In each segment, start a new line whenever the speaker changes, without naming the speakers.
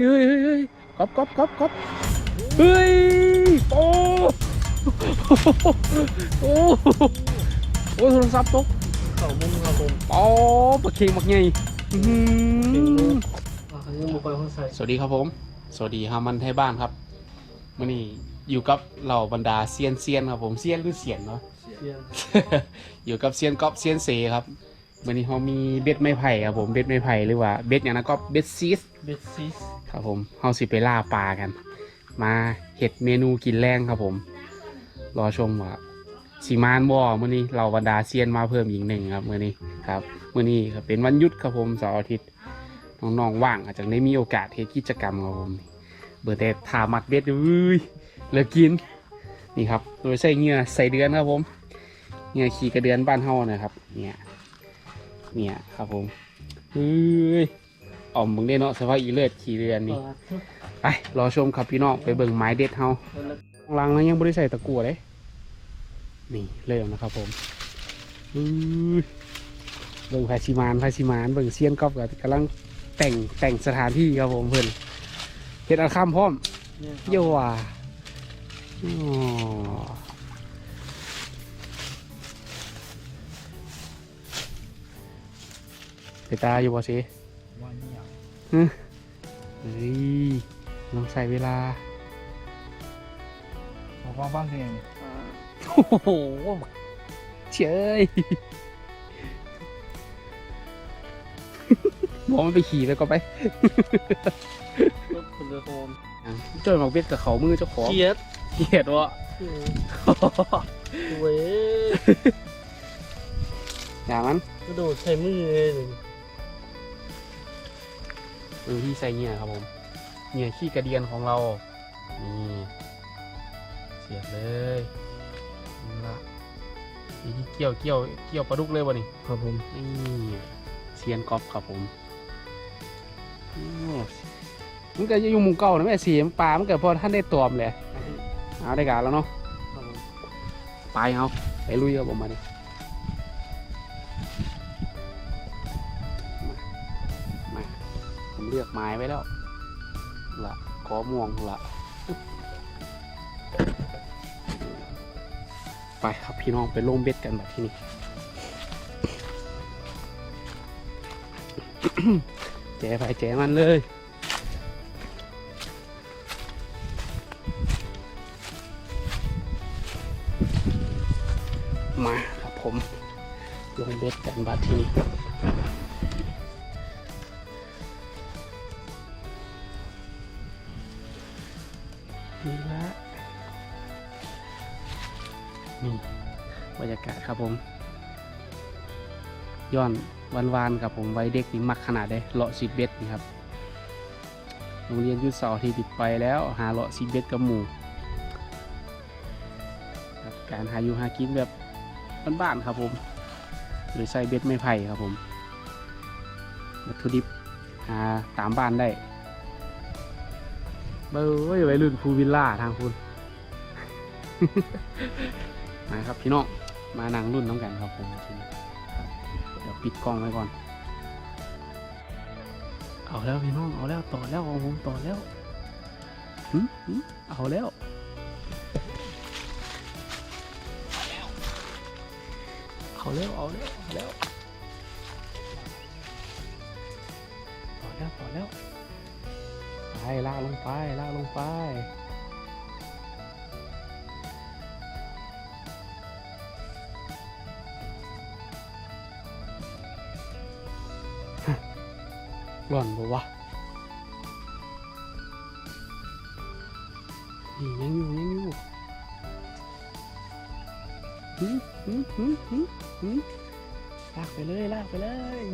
เฮ้ยเฮ้ยเฮ้ยก๊อบก๊อบก๊อบก๊อบเฮ้ยโอ้โอ้โอ้โทรศัพท์ตก
เข่ามุมครับผม
อ๋อปะเค็งบักใหญ่อื้อหือ
อ่ายังบุกไปห้องใส่
สวัสดีครับผม สวัสดีฮามันไทยบ้านครับมื่อนี้อยู่กับเหล่าบรรดาเซียนเซียนครับผมเซียนหรือเสียนเนาะ
เสียง
อยู่กับเซียนก๊อฟเซียนเซครับวันนี้เขามีเบ็ดไม้ไผ่ครับผมเบ็ดไม้ไผ่หรือว่าเบ็ดอย่างนั้นก็เบ็ดซีส
เบสซิส
ครับผมเฮาสิไปล่าปลากัน มาเห็ดเมนูกินแรงครับผม รอชมว่าสีมานบ่มื้อนี้เราบรรดาเซียนมาเพิ่มอีกหนึ่งครับมื้อนี้ครับมื้อนี้ครับเป็นวันหยุดครับผมเสาร์อาทิตย์น้องๆว่างอาจจะได้มีโอกาสเฮ็ดกิจกรรมครับผมเบอร์แต่ถามักเบ็ดเอ้ยเหลือกินนี่ครับโดยใส่เงื่อใส่เดือนครับผมเงื่อขี่กระเดือนบ้านเฮานะครับ เนี่ยเนี่ยครับผมเฮ้ย อ่อมมึงได้เนาะสภาพอีเลือดขี่เรือนนี่ไปรอชมครับพี่น้องไปเบิ่งไม้เด็ดเฮาข้างหลังนั้นยังบริใส่ตะกั่วเลยนี่เริ่มนะครับผมอื้อเบิ่งไฟชิมานไฟชิมานเบิ่งเซียนกอบกับกำลังแต่งแต่งสถานที่ครับผมเพิ่นเฮ็ดอาคามพร้อมโยว่ะอ๋อไปตาอยู่บ่สิ
วันนี้อะ
เฮ้ยลองใส่เวลา
บอกว่าบ้างเอง
โอ้โหเฉยบอกมันไปขี่แล้วก็ไป
รถคุณเรือโฮม
จอยหมากเบ็ดกับเขามือเจ้าของ
เกียร์
เกลียดวะ
เว้ย
อย่ามัน
กระโดดใช้มือเลย
เออที่ใส่เงี้ยครับผมเงี้ยขี้กระเดียนของเรา นี่เสียบเลยนี่ละนี่ที่เกี่ยวเกี่ยวเกี่ยวปลาดุกเลยวะนี่
ครับผม
นี่เซียนกอล์ฟครับผมโอ้มันก็อยู่หมุมเก่านะแม่สีมนปลามันเกิดพอท่านได้ตอมเลยเอาได้การแล้วเนาะ
ครับผม
ไปเอาไปลุยกับผมมาดิ ลือกไม้ไว้แล้วละขอม่วงละไปครับพี่น้องไปลงเบ็ดกันแบบที่นี่แจไปแจมันเลยมาครับผมลงเบ็ดกันบัดทีนี้ ย้อนวันวานๆครับผมไว้เด็กนี่มักขนาดได้เลาะสิบเบ็ดนี่ครับโรงเรียนยุทธเสาร์ที่ติดไปแล้วหาเลาะสิบเบ็ดกับหมูการหาอยู่หากินแบบบ้านๆครับผม หรือใส่เบ็ดไม้ไผ่ครับผมวัตถุดิบหาตามบ้านได้เบ้ยไว้รุ่นฟูลวิลล่าทางคุณมาครับพี่น้องมานั่งรุ่นน้องกันครับผมทีนี้เดี๋ยว ปิดกล้องไว้ก่อน เอาแล้วพี่น้องเอาแล้วต่อแล้วเอาผมต่อแล้วหึหึเอาแล้วเอาแล้วเอาแล้วเอาแล้วต่อแล้วต่อแล้วไปลากลงไปลากลงไป หล่อนบ่วะนี่ยังอยู่ยังอยู่หึหึหึหึหึลากไปเลยลากไปเลย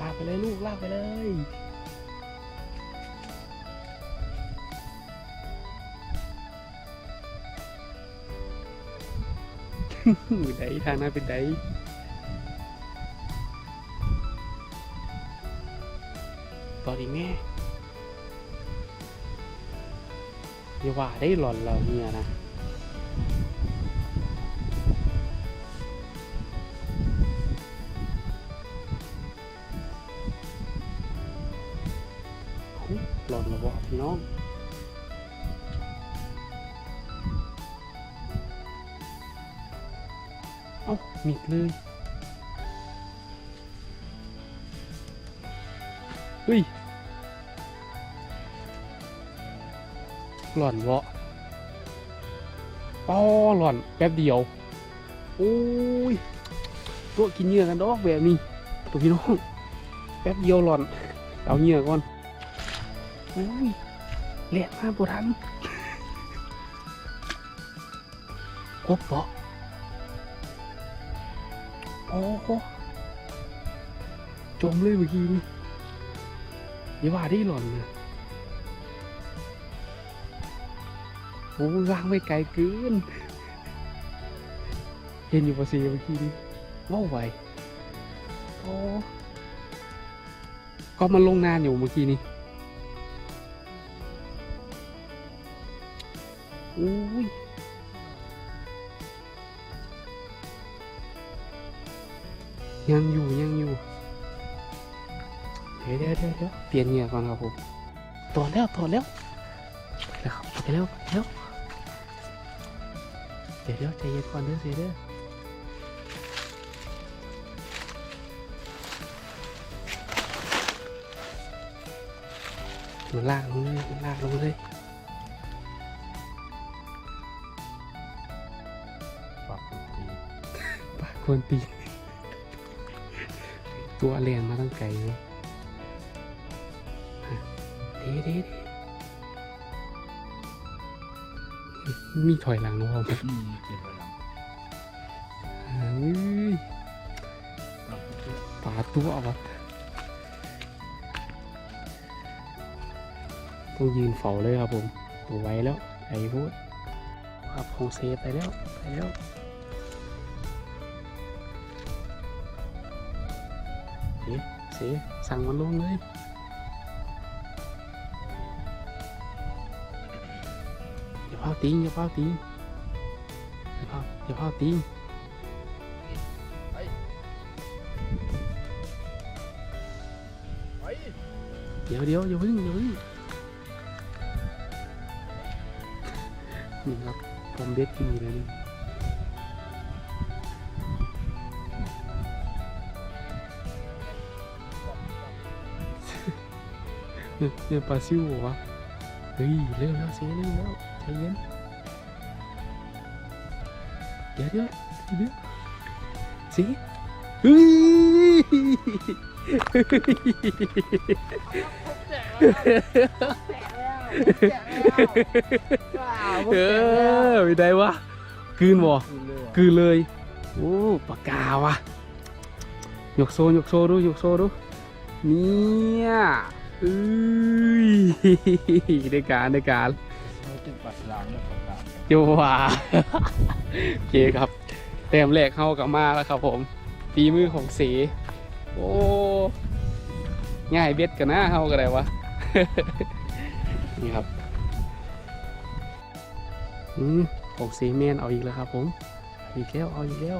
ลากไปเลยลูกลากไปเลย ไดทางนั้นเป็นไดตอนนี้แม่อย่ว่าได้หลอนเราเนี่ยนะหลอนเราบอกพี่น้อง มิดเลยเฮ้ยหล่อนเวาะป้อหล่อนแป๊บเดียว โอ้ยตัวกินเหยื่อกันดอกแบบนี้ตัวพี่น้องแป๊บเดียวหล่อน เอาเหยื่อก่อนโอ้ยเละมากปวทันครบเปาะ อจมเลยเมื่อกี้นี่อย่าว่าได้หล่อนนะโอ้ยวางไว้ไกลเกิน เห็นอยู่ปะซีเมื่อกี้นี่ว่าวไหวโอ้ก็มันลงนานอยู่เมื่อกี้นี้อุ้ย ยังอยู่ยังอยู่เดี๋ยวเดี๋ยวเดี๋ยวเดี๋ยวเปลี่ยนเหงื่อก่อนครับผมถอดแล้วถอดแล้วไปแล้วครับไปแล้วไปแล้วเดี๋ยวเดี๋ยวใจเย็นก่อนเด้อเสียเด้อมันลากลงเลยมันลากลงเลย
ปากตี
ปากควรตี ตัวเรียนมาตั้งไกลเลยฮะเด้เด้เด้มีถอยหลังนะผม
อืมเก็บไว้หลัง
เฮ้ย
ปากตี
ปาตัววะต้องยืนเฝ้าเลยครับผมตัวไว้แล้วไอ้พูดครับโฮเซไปแล้ว ไปแล้ว สีเสีสั่งมันลงเลยอย่าพาตีอย่าพาตีอย่าพาอย่าพาตีเดี๋ยวเดี๋ยวอย่าพึ่งอย่าพึ่งนี่ครับผมเด็ดกินอยู่แล้วนี่ เนี่ยเนี่ยปลาซิวเหรอวะเฮ้ยเร็วแล้วเสียเร็วแล้วใจเย็นเดี๋ยวเดี๋ยวเดี๋ยวสิเฮ้ยเออไม่ได้วะกืนบ่กืนเลยโอ้ปากกาวะยกโซยกโซดูยกโซดูเนี่ย อ้ยได้การได้การ
เราจะปัดลังแล้วปัดลาง
โยว่าโอเคครับเต็มแรกเข้ากับมาแล้วครับผมฝีมือของเสโอ้ง่ายเบ็ดกันนะเข้ากันได้วะนี่ครับอืมของซีเมนเอาอีกแล้วครับผมอีกแล้วเอาอีกแล้ว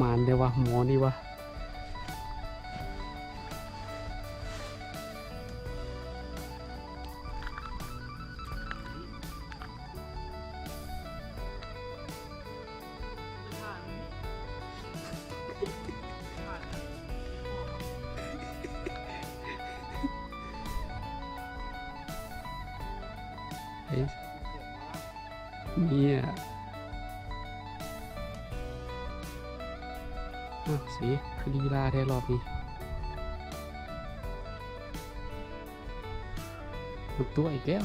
มานเดียววะหมอนี่วะเอ้ยเนี่ย สีคือลีลาได้รอบนี้มันตัวอีกแล้ว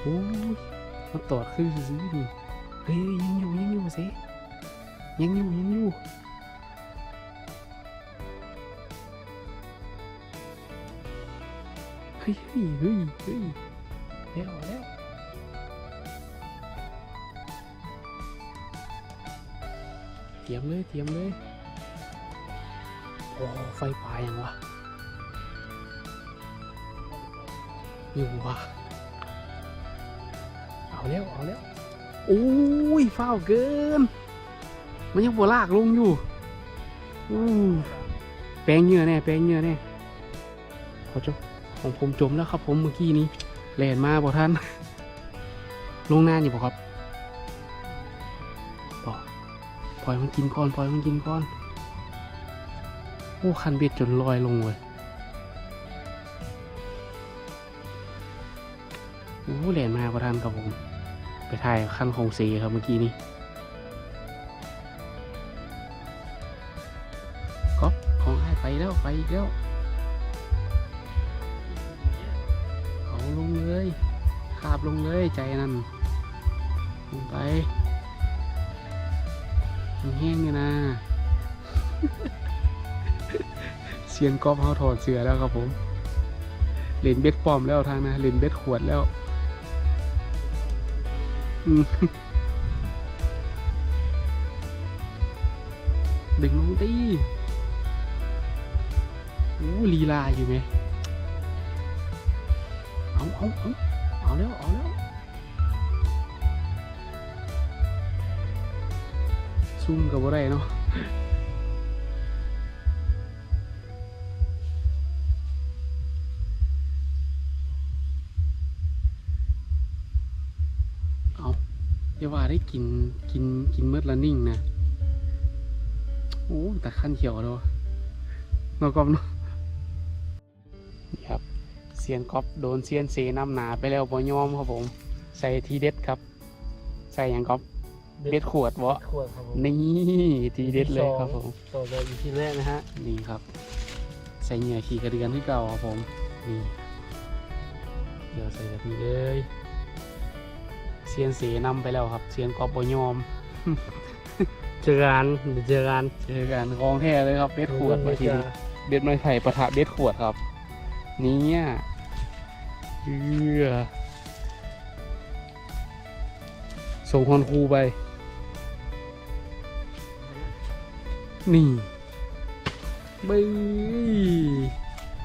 โอ้ยมันตอคือซื้อๆนี่เฮ้ยยังอยู่ยังอยู่สิยังอยู่ยังอยู่เฮ้ยเฮ้ยเฮ้ยเฮ้ยแล้วแล้วียมเลยเตรียมเลยโอ้ไฟป่ายังวะอยู่วะเอาแล้วเอาแล้วโอ้ยฟ้าเกิน มันยังบวลากลงอยู่อู้แปลงเงื่อแน่แปลงเงื่อแน่ขอจบของผมจมแล้วครับผมเมื่อกี้นี้แลนมาบ่ท่านลงหน้าอยู่บ่ครับ ปล่อยมันกินก่อนปล่อยมันกินก่อนโอ้คันเบ็ดจนลอยลงเลยโอ้แลนมาบ่ท่านครับผม ไปถ่ายคันของสีครับเมื่อกี้นี้ก๊อฟของให้ไปแล้วไปอีกแล้วเขาลงเลยคาบลงเลยใจนั่นลงไป แห้งเนี่ยนะเซียนก๊อฟเขาถอดเสือแล้วครับผมเล่นเบ็ดปอมแล้วทางนะเล่นเบ็ดขวดแล้วดึงลงตีโอ้ลีลาอยู่ไหมเอาเอาเอาเอาแล้วเอาแล้ว ซุ่มกับอะไรเนาะเอาเดี๋ยวว่าได้กินกินกินเมื่อละนิ่งนะโอ้แต่ขั้นเขียวแล้วนอกกอบเนาะนี่ครับเซียนกอบโดนเซียนเซน้ำหนาไปแล้วบ่ยอมครับผม ใส่ทีเด็ดครับ ใส่อย่างกอบ เด็ดขวดวะ
ขวดครับผม
นี่ทีเด็ดเลยครับผม
ต่อไปอีพีแรกนะฮะ
นี่ครับ ใส่เหงื่อขี่กระเดือนที่เก่าครับผมนี่เดี๋ยวใส่แบบนี้เลยเซียนเสนำไปแล้วครับเซียนกอบบ่ยอม
เจอกันเดี๋ยวเจอกัน
เจอกันกองแท้เลยครับเบ็ดขวดมาทีนี้เบ็ดไม้ไผ่ปะทะเบ็ดขวดครับเนี่ยเอือส่งฮอนคูไป นี่บึ้ย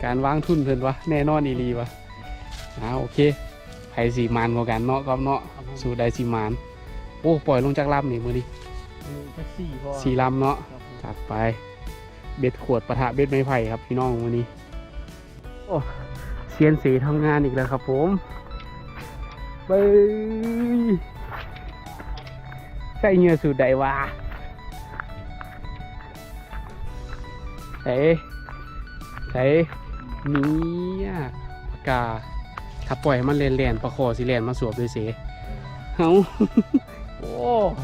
การวางทุนเพิ่นวะแน่นอนอีหลีวะอ่าโอเคไผ่สีมันกว่ากันเนาะครับเนาะ
ครับผม
สู่ได้สีมันโอ้ปล่อยลงจากลำนี่มือนี้
มีแค่สี่พอ
สีลำเนาะ
ครับผม
จัดไป เบ็ดขวดปะทะเบ็ดไม้ไผ่ครับพี่น้องวันนี้ โอ้เซียนสีทำงานอีกแล้วครับผมไปใส่เหงื่อสูดใดวะ เฮ้เฮ้เนี่ยปากกา ถ้าปล่อยให้มันเลียนประคอสิเลนมาสวบด้วยเสเฮาโอ้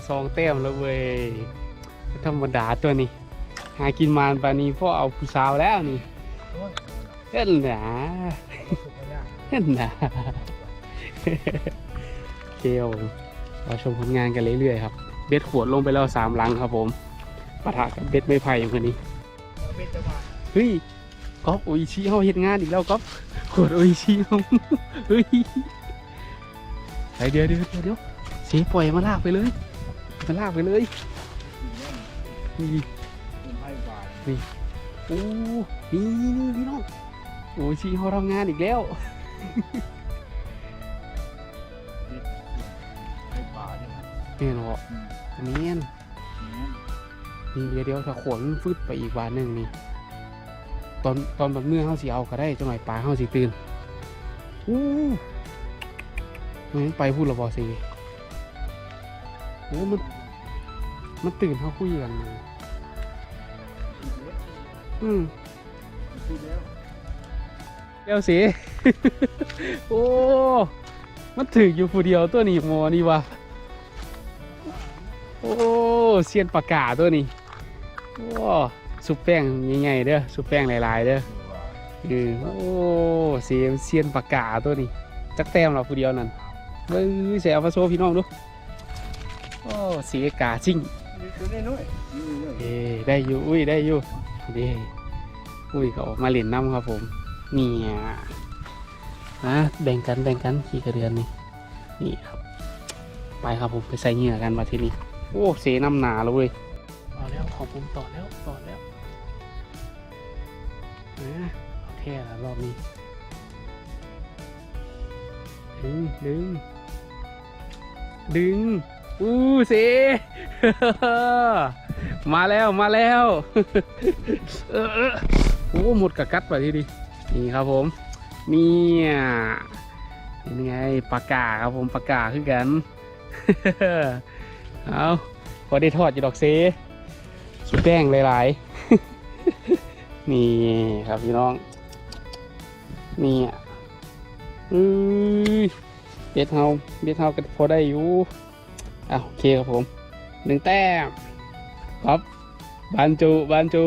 สองแต้มแล้วเว้ยธรรมดาตัวนี้ หากินมานปานนี้พ่อเอาผู้สาวแล้วนี่เห็นหนาเห็นหนาเคครับผมเราชมผลงานกันเรื่อยๆครับ เบ็ดขวดลงไปแล้วสามลังครับผมปะทะกับเบ็ดไม้ไผ่อย่างคนนี้
เอาเบ็ดจะ
เฮ้ยก๊อฟโออิชิเขาเห็นงานอีกแล้วก๊อฟขวดโออิชิเขาเฮ้ยไปเดียวเดียวเดี๋ยวเดี๋ยวเสียปล่อยมาลากไปเลยมาลากไปเลยนี่
ผมให้บาท
โอ้นี่นี่พี่น้องโอ้ชีเขาทำงานอีกแล้ว
ให้บาเนี่ย
เนียนาะ
อืม
อันนี้อัน นี่เดี๋ยวเดี๋ยวถ้าขนฟึดไปอีกวันหนึ่งนี่ ตอนตอนแบบเมื่อเขาสิเอาก็ได้จังหน่อยปลาเขาสิตื่นอู้มันไปพูดระบอสิโอ้มันมันตื่นเขาคุยกันเลยอืมเดี๋ยวสิโอ้มันถืออยู่ผู้เดียวตัวนี้มอนี่วะโอ้เซียนปากกาตัวนี้ โอ้สุปแป้งใหญ่ๆเด้อสุปแป้งหลายๆเด้อเออโอ้เซียนเซียนปากกาตัวนี้จักแต้มเราผู้เดียวนั่นเฮ้ยเสียเอามาโซพี่น้องดูโอ้เสียกาจริง
ตัวนี้น้ออย
เอ้ได้อยู่อุ้ยได้อยู่เด้อุ้ยก็ออกมาเล่นน้ำครับผมเนี่ยนะแบ่งกันแบ่งกันขี่กระเดือนนี่นี่ครับ ไปครับผมไปใส่เหงื่อกันมาที่นี้โอ้เสน้ำหนาแล้วเว้ย ต่อแล้ว ของผมต่อแล้ว ต่อแล้วนะเอาแท้ละรอบนี้ดึงดึง ดึง อู้เส มาแล้วมาแล้วเออเออโอ้หมดกระกัดไปทีดีนี่ครับผมเนี่ยนี่ไงปากกาครับผมปากกาคือกัน เอาพอได้ทอดอยู่ดอกเซ สุดแป้งหลายๆ นี่ครับพี่น้อง นี่อะอือเบ็ดเฮาเบ็ดเฮาก็พอได้อยู่อะโอเคครับผมหนึ่งแต้มครับบานจูบานจู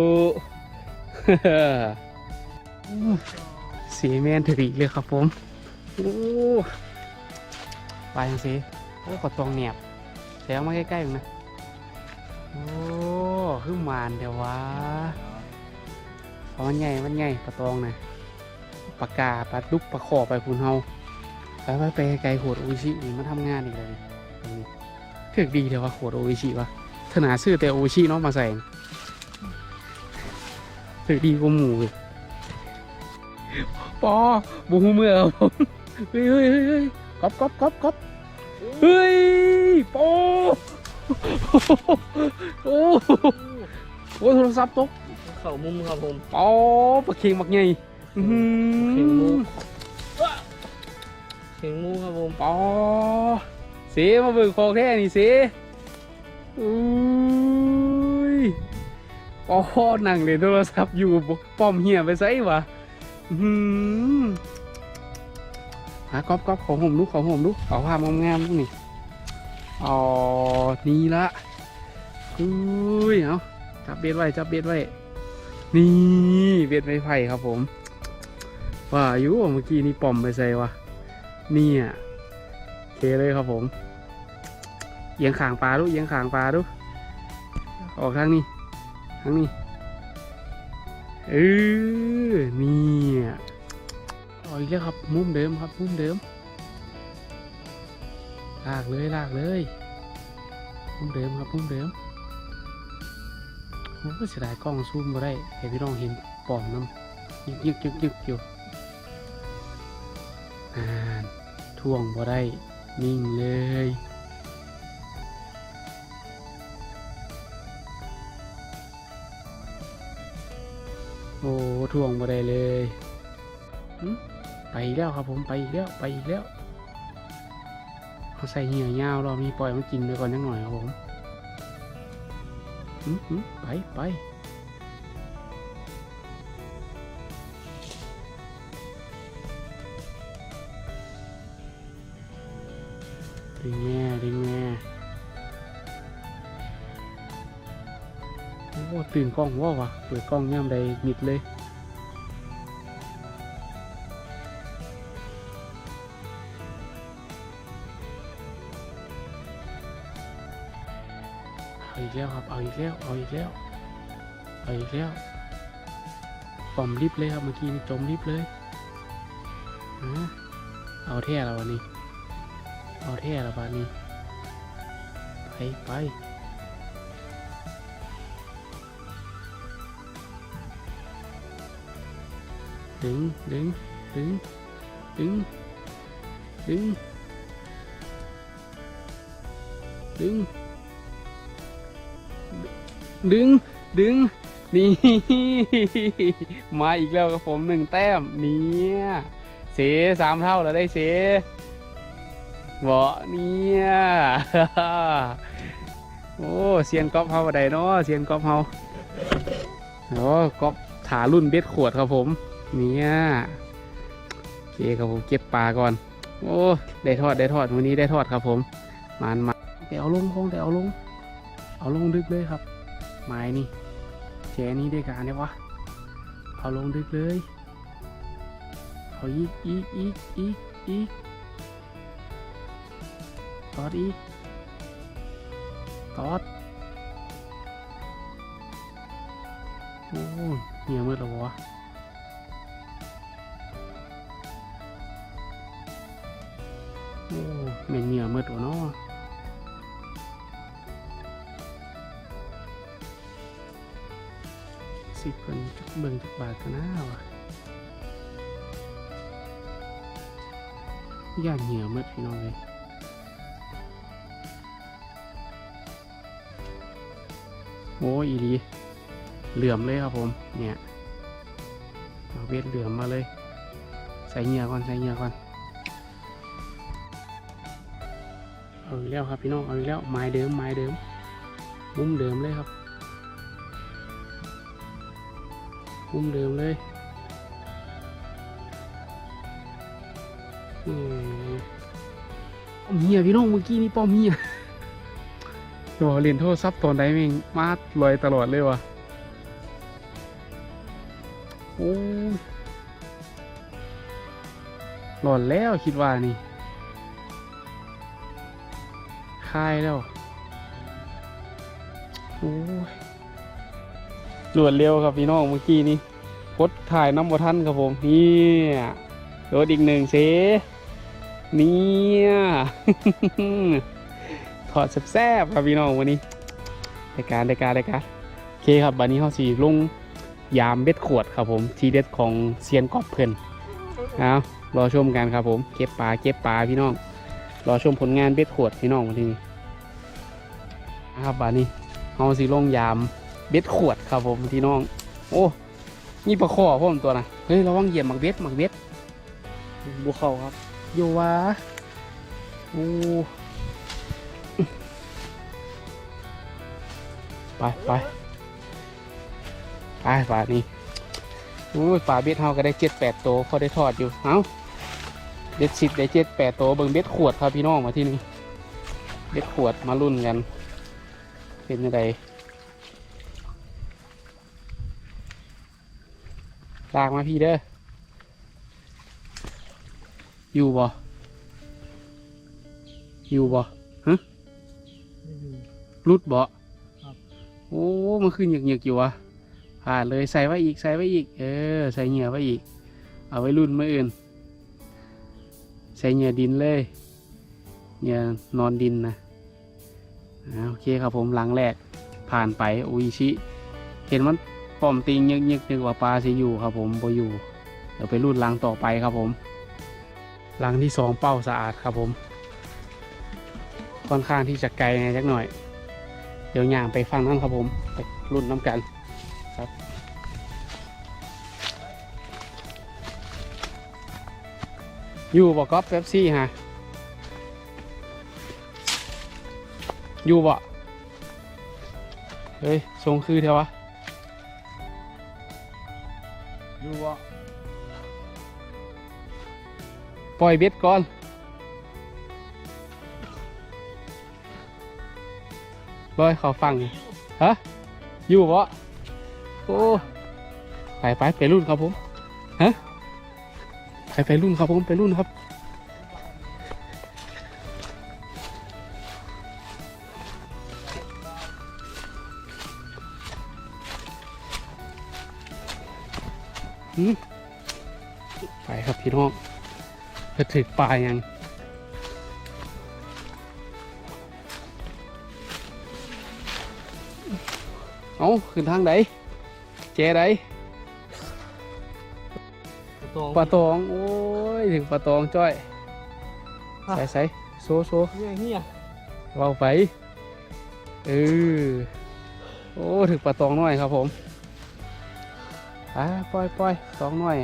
สีแมนถืออีกเลยครับผมโอ้ไปยังสิโอ้ขอตองเนียบแถวมาใกล้ๆอยู่นะ โอ้ขึ้นมานเดี๋ยววะเพรามันใหญ่มันใหญ่ปลาตองนะปลากาปลาดุกปลาขอไปพูนเฮาไปไปไปไกลโหดโออิชินี่มาทำงานอีกเลยถึกดีเดี๋ยวว่าโหดโออิชิวะถนาซื้อแต่โออิชิเนาะมาใส่ถึกดีกว่าหมูอีกปอบูฮูเมื่อผมเฮ้ยเฮ้ยเฮ้ยก๊อบก๊อบก๊อบก๊อบเฮ้ยปอ โอ้โหโอ้โทรศัพท์ตก
เข่ามุมครับผม
อ๋อปลาเค็งบักใหญ่อื้อหื
เข่งมู
อ
เข่งมูครับผม
อ๋อเสีมาเบิ่งของแท้นี่เสีอุ้ยอ๋อนั่งเล่นโทรศัพท์อยู่บ่ป้อมเหี่ยไปไสวะอื้อหือหาก๊อบก๊อบของผมดูของผมดูเอาภาพงามๆดูนี่ อ๋อ นี่ละอุ้ย เอาจับเบ็ดไว้ จับเบ็ดไว้ นี่เบ็ดไม้ไผ่ครับผม ว่าอยู่เมื่อกี้นี่ปอมไปใส่วะเนี่ยโอเคเลยครับผมเอียงขางปลาดูเอียงขางปลาดู ออกทางนี้ ทางนี้ เออเนี่ยเอาอีกแล้วครับ มุมเดิมครับ มุมเดิม ลากเลยลากเลยมุมเดิมครับมุมเดิมผมก็เสียดายกล้องซูมมาได้ให้พี่น้องเห็นปล่องน้ำยึกยึกยึกยึกอยู่อ่านท่วงบ่ได้นิ่งเลยโอ้ท่วงบ่ได้เลย ไปอีกแล้วครับผมไปอีกแล้วไปอีกแล้ว เขาใส่เหงื่อยาวรอบนี้ปล่อยมันกินไปก่อนนิดหน่อยครับผมอืมอืมไปไปดึงแง่ดึงแง่โอ้ตื่นกล้องว่าวะเปิดกล้องย่ำใดมิดเลย เอาอีกแล้ว เอาอีกแล้ว เอาอีกแล้วปอมลิฟเลยครับเมื่อกี้จมลิฟเลยเอาแท่แล้ววันนี้ เอาแท่แล้ววันนี้ ไปไปดึงดึงดึงดึงดึงดึง ดึง ดึง นี่ มาอีกแล้วกับผมหนึ่งแต้ม เนี่ย เสสามเท่าแล้วได้เสเบาะเนี่ย โอ้เซียนก๊อฟเฮาใดเนาะเซียนก๊อฟเฮาโอ้ก๊อฟถารุ่นเบ็ดขวดครับผม เนี่ยโอเคครับผมเก็บปลาก่อน โอ้ได้ทอดได้ทอดวันนี้ได้ทอดครับผมมานมาเดี๋ยวเอาลงคงเดี๋ยวเอาลง เอาลงดึกเลยครับ ไม้นี่แจนี้ได้การเนี่ยวะเอาลงดึกเลยเอาอีกอีกอีกอีกอีกตอดอีกตอดโอ้ยเหี่ยมืดแล้ววะโอ้เหม็นเหนียวมืดวะเนาะ สิเพิ่นจักเบิ่งจักบาทกันนะวะย่านเหี่ยวหมดพี่น้องเลยโอ้อีหลีเหลื่อมเลยครับผม เนี่ยเอาเวทเหลื่อมมาเลย ใส่เหงื่อก่อน ใส่เหงื่อก่อน เอาอีกแล้วครับพี่น้อง เอาอีกแล้วไม้เดิมไม้เดิมมุ้มเดิมเลยครับ มุมเดิมเลยอืมป้อมเฮียพี่น้องเมื่อกี้นี่ป้อมเฮียโอ้เรียนโทษซับตอนใดแม่งมาดลอยตลอดเลยวะโอ้หลอนแล้วคิดว่านี่คายแล้ว โอ้ย รวดเร็วครับพี่น้องเมื่อกี้นี้กดถ่ายน้ำบทันครับผมเนี่ยโดดอีกหนึ่งเสเนี่ยถอดแซ่บๆครับพี่น้องวันนี้รายการรายการรายการโอเคครับวันนี้เขาสีลงยามเบ็ดขวดครับผม ทีเด็ดของเซียนกอบเพื่อนเอารอชมกันครับผม เก็บปลาเก็บปลาพี่น้อง รอชมผลงานเบ็ดขวดพี่น้องวันนี้นะครับวันนี้เขาสีลงยาม เบ็ดขวดครับผมพี่น้อง โอ้นี่ปลาข้อพ่อมตัวนะเฮ้ยระวังเหยียบหมักเบ็ดหมักเบ็ด
บุเข้าครับ
โยวะโอ้ไปไปไปป่านี้โอ้ยป่าเบ็ดเฮาก็ได้เจ็ดแปดโตวพอได้ทอดอยู่เอ้าเบ็ดสิบได้เจ็ดแปดโตวเบิ่งเบ็ดขวดครับพี่น้องมาที่นี่เบ็ดขวดมารุ่นกัน เป็นยังไง ลากมาพี่เด้อ อยู่บ่ อยู่บ่ฮะรุดบ่
ครับ
โอ้มันขึ้นหยึกๆอยู่วะผ่านเลยใส่ไว้อีกใส่ไว้อีก เออ ใส่เหงื่อไว้อีก เอาไว้รุ่นเมื่ออื่น ใส่เหงื่อดินเลยเหงื่อนอนดินนะอ่าโอเคครับผมหลังแรกผ่านไปอุยชิ เห็นมัน ป้อมติงยึกๆนึกว่าปลาสิอยู่ครับ ผมบ่อยู่ เดี๋ยวไปรุ่นลังต่อไปครับผมลังที่สองเป้าสะอาดครับผม ค่อนข้างที่จะไกลไงจักหน่อย เดี๋ยวย่างไปฟังน้ำครับผม ไปรุ่นน้ำกันครับอยู่บ่ก๊อฟเป๊ปซี่ฮะอยู่บ่เฮ้ยทรงคือเทวะ ปล่อยเบ็ดก่อนลอยเขาฟังฮะ อยู่บ่โอ้ ไปไปไปรุ่นครับผม ฮะ ไปไปรุ่นครับผม ไปรุ่นครับ ปลายังเอาขึ้นทางไหนเจได
ตรง
ปลาตองโอ้ยถึงปลาตองจ้อยใส่ใส่โซโซ
เฮียเฮีย
เว้าไปเออโอ้ถึงปลาตองน้อยครับผมอ่าปล่อยปล่อยตองน้อย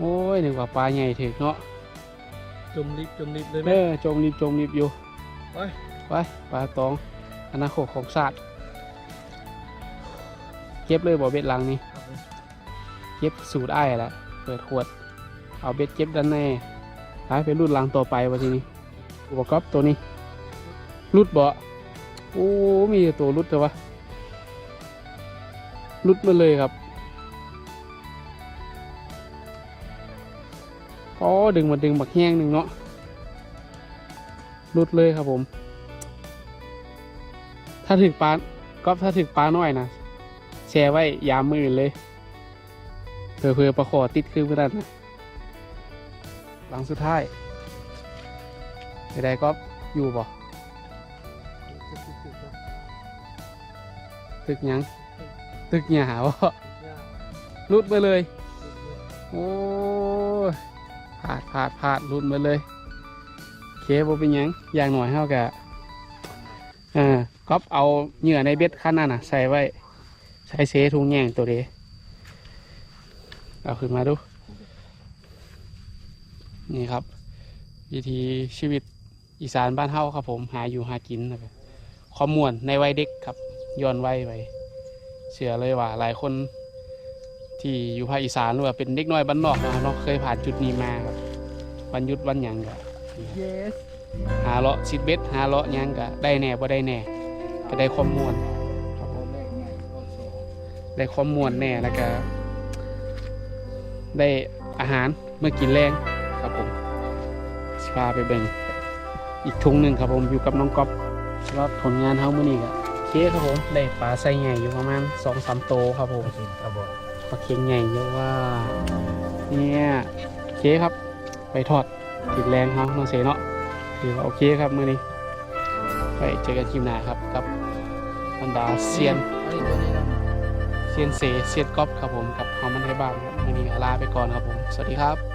โอ้ยนึกว่าปลาใหญ่ถึกเนาะ
จมลิบจมลิบเลยไหม
เออจมรีบจมรีบอยู่
ไป
ไปปลาตองอนาคตของศาสตร์เก็บเลยบ่เบ็ดหลังนี่
ครับผม
เก็บสูตรอ้ายแหละเปิดขวด เอาเบ็ดเก็บด้านในท้ายไปรุ่นหลังต่อไปวะทีนี้อุปกรณ์ตัวนี้รุดบ่โอ้ มีแต่ตัวรุดแต่วะรุดมาเลยครับ อ๋อดึงมาดึงบักแห้งหนึ่งเนาะรุดเลยครับผม ถ้าถึงปลาก็ถ้าถึงปลาน้อยนะแชร์ไว้ยามมืออื่นเลยเพื่อเพื่อประคอติดคือเพื่อนนะหลังสุดท้ายไปได้ก็อยู่บ่ตึกหยังตึกหยาบ่รุดไปเลย โอ้ย พาดพาดพาดรุดมาเลยเคบ่เป็นหยังอย่างหน่อยเฮากะเออก๊อปเอาเหยื่อในเบ็ดขั้นนั้นน่ะ ใส่ไว้ ใส่เซทุงแยงตัวเดเอาขึ้นมาดู นี่ครับ วิธีชีวิตอีสานบ้านเฮาครับผมหาอยู่หากินนะครับขอมวลในวัยเด็กครับย้อนวัยไปเชื่อเลยว่า หลายคนที่อยู่ภาคอีสานหรือว่าเป็นเด็กน้อยบ้านนอกนะครับเนาะเคยผ่านจุดนี้มาครับ วันหยุดวันหยังก็
yes
หาเลาะซิดเบ็ดหาเลาะหยังก็ได้แหน่บ่ได้แหน่ก็ได้ความมวลครับผม
แรกไงก็สอง
ได้ความมวลแหน่แล้วก็ ได้อาหารเมื่อกินแรงครับผมสิพาไปเบิ่งอีกทุงหนึ่งครับผมอยู่กับน้องก๊อฟรอบผลงานเฮามื้อนี้ก็โอเคครับผมได้ปลาไซใหญ่อยู่ประมาณสองสามโตวครับผม
ครับผม
ปลาเค็งใหญ่เยอะว่าเนี่ยโอเคครับ ไปทอดถิดแรงเขาน้องเสเนาะถือว่าโอเคครับมื่อนี้ไปเจอกันคลิปหน้าครับกับบรรดาเซียน
ไอ้ตัวนี้นะ
เซียนเสเซียนก๊อฟครับผมกับเฮามันได้บ้างครับมื่อนี้ลาไปก่อนครับผม สวัสดีครับ